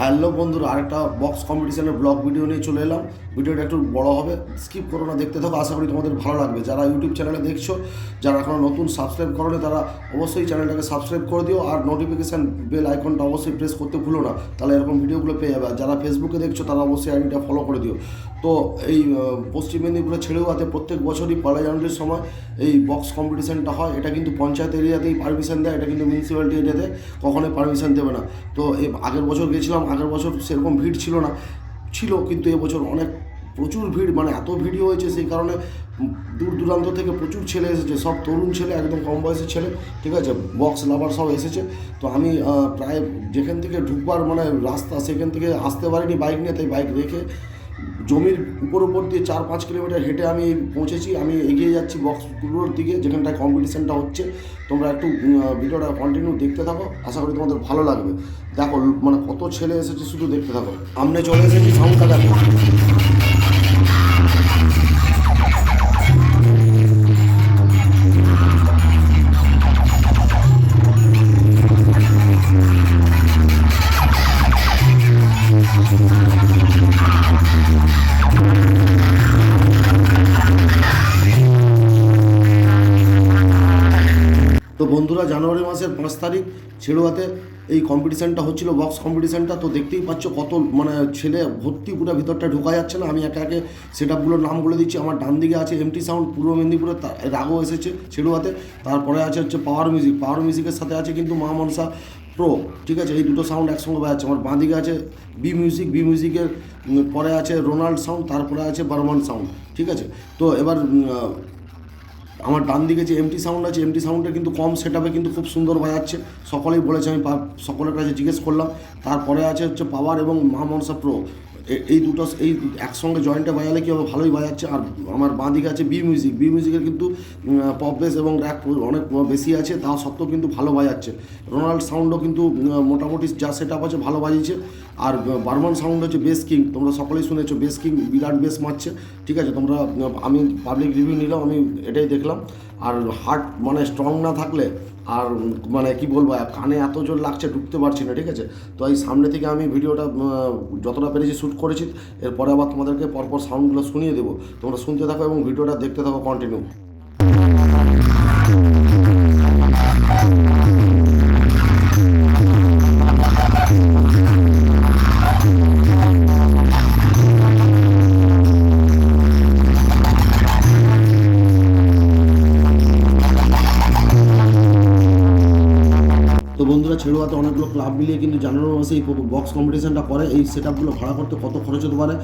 Hello বন্ধুরা, আরেকটা box কম্পিটিশনের ব্লগ ভিডিও নিয়ে চলে এলাম। ভিডিওটা একটু বড় হবে স্কিপ করো না, দেখতে থাকো, আশা করি তোমাদের ভালো লাগবে। যারা ইউটিউব চ্যানেলে দেখছ, যারা এখনও নতুন সাবস্ক্রাইব করোনি তারা অবশ্যই চ্যানেলটাকে সাবস্ক্রাইব করে দিও, আর নোটিফিকেশান বেল আইকনটা অবশ্যই প্রেস করতে ভুলো না, তাহলে এরকম ভিডিওগুলো পেয়ে যাবে। যারা ফেসবুকে দেখছ, তারা অবশ্যই আইডিটা ফলো করে দিও। তো এই পশ্চিম মেদিনীপুরের ছেড়েওয়াতে প্রত্যেক বছরই পয়লা জানুয়ারির সময় এই বক্স কম্পিটিশানটা হয়। এটা কিন্তু পঞ্চায়েত এরিয়াতেই পারমিশন দেয়, এটা কিন্তু মিউনিসিপ্যালিটি এরিয়াতে কখনোই পারমিশন দেবে না। তো আগের বছর গেছিলাম আগের বছর সেরকম ভিড় ছিল না। ছিল, কিন্তু এবছর অনেক প্রচুর ভিড় মানে এত ভিড় হয়েছে সেই কারণে দূর দূরান্ত থেকে প্রচুর ছেলে এসেছে, সব তরুণ ছেলে, একদম কম বয়সের ছেলে, ঠিক আছে? বক্স লাভার সব এসেছে। তো আমি প্রায় যেখান থেকে ঢুকবার মানে রাস্তা, সেখান থেকে আসতে পারিনি বাইক নিয়ে, তাই বাইক রেখে জমির উপর উপর দিয়ে চার পাঁচ কিলোমিটার হেঁটে আমি পৌঁছেছি, আমি এগিয়ে যাচ্ছি বক্সগুলোর দিকে, যেখানটায় কম্পিটিশানটা হচ্ছে। তোমরা একটু ভিডিওটা কন্টিনিউ দেখতে থাকো, আশা করি তোমাদের ভালো লাগবে। দেখো মানে কত ছেলে এসেছে শুধু দেখতে থাকো। আমনে চলে এসেছি সাউন্ডটা দেখো বন্ধুরা জানুয়ারি মাসের পাঁচ তারিখ ছেড়ুয়াতে এই কম্পিটিশানটা হচ্ছিল বক্স কম্পিটিশানটা তো দেখতেই পাচ্ছ কত মানে ছেলে ভর্তি, পুরো ভিতরটা ঢোকা যাচ্ছে না। আমি একে একে সেট আপগুলোর নাম বলে দিচ্ছি। আমার ডান দিকে আছে এমটি সাউন্ড পূর্ব মেদিনীপুরে আগেও এসেছে ছেড়ুয়াতে। তারপরে আছে হচ্ছে পাওয়ার মিউজিক পাওয়ার মিউজিকের সাথে আছে কিন্তু মা মনসা প্রো ঠিক আছে? এই দুটো সাউন্ড একসঙ্গে বাজাচ্ছে আমার বাঁ দিকে আছে বি মিউজিক বি মিউজিকের পরে আছে রোনাল্ড সাউন্ড তারপরে আছে বার্মান সাউন্ড ঠিক আছে? তো এবার আমার ডান দিকে যে এমটি সাউন্ড আছে এমটি সাউন্ডটা কিন্তু কম সেট আপে কিন্তু খুব সুন্দর বাজাচ্ছে। সকলেই বলেছে, আমি সকলের কাছে জিজ্ঞেস করলাম। তারপরে আছে হচ্ছে পাওয়ার এবং মা মনসা প্রো এই দুটো এই একসঙ্গে জয়েন্টে বাজালে কি হবে? ভালোই বাজাচ্ছে। আর আমার বাঁ দিকে আছে বি মিউজিক বি মিউজিকের কিন্তু পপ বেস এবং র্যাক অনেক বেশি আছে তা সত্ত্বেও কিন্তু ভালো বাজাচ্ছে। রোনাল্ড সাউন্ডও কিন্তু মোটামুটি যা সেট আপ আছে ভালো বাজিয়েছে। আর বার্মান সাউন্ড হচ্ছে বেস কিং তোমরা সকলেই শুনেছো বেস কিং বিরাট বেস মারছে। ঠিক আছে? তোমরা আমি পাবলিক রিভিউ নিলাম, আমি এটাই দেখলাম। আর হার্ট মানে স্ট্রং না থাকলে আর মানে কি বলব, কানে এত জোর লাগছে, ঢুকতে পারছি না, ঠিক আছে? তো এই সামনে থেকে আমি ভিডিওটা যতটা পেরেছি শ্যুট করেছি, এরপরে আবার তোমাদেরকে পরপর সাউন্ডগুলো শুনিয়ে দেবো। তোমরা শুনতে থাকো এবং ভিডিওটা দেখতে থাকো কন্টিনিউ বন্ধুরা ছেড়ুয়াতে অনেকগুলো ক্লাব মিলিয়ে কিন্তু জানুয়ারি মাসে এই বক্স কম্পিটিশনটা করে। এই সেট আপগুলো ভাড়া করতে কত খরচ হতে পারে?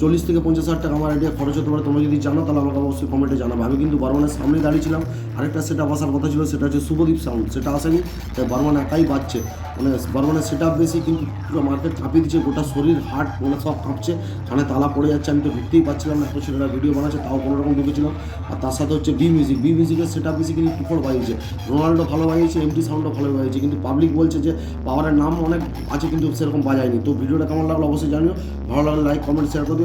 চল্লিশ থেকে পঞ্চাশ হাজার টাকা আমার আইডিয়া খরচ হতে পারে। তোমরা যদি জানো, তাহলে আমাকে অবশ্যই কমেন্টে জানাবে। আমি কিন্তু বর্মানের সামনেই দাঁড়িয়েছিলাম আরেকটা সেট আপ আসার কথা ছিল, সেটা হচ্ছে শুভদীপ সাউন্ড সেটা আসেনি, তাই বর্মান একাই বাজছে। মানে বর্মানের সেট আপ বেশি, কিন্তু পুরো মার্কেট কাঁপিয়ে দিচ্ছে। গোটা শরীর হার্ট মানে সব কাঁপছে। কানে তালা পড়ে যাচ্ছে, আমি তো ঢুকতেই পারছিলাম না। এত ছেলেরা ভিডিও বানাচ্ছে, তাও কোনো রকম ঢুকেছিলাম আর তার সাথে হচ্ছে বি মিউজিক বি মিউজিকের সেট আপ বেশি কিন্তু টুকর বাজিয়েছে। রোনাল্ডো ভালো বাজিয়েছে এমটি সাউন্ডও ভালো বাজিয়েছে। কিন্তু পাবলিক বলছে যে পাওয়ারের নাম অনেক আছে, কিন্তু সেরকম বাজায়নি। তো ভিডিওটা কেমন লাগল অবশ্যই জানিও। ভালো লাগলে লাইক কমেন্ট শেয়ার করে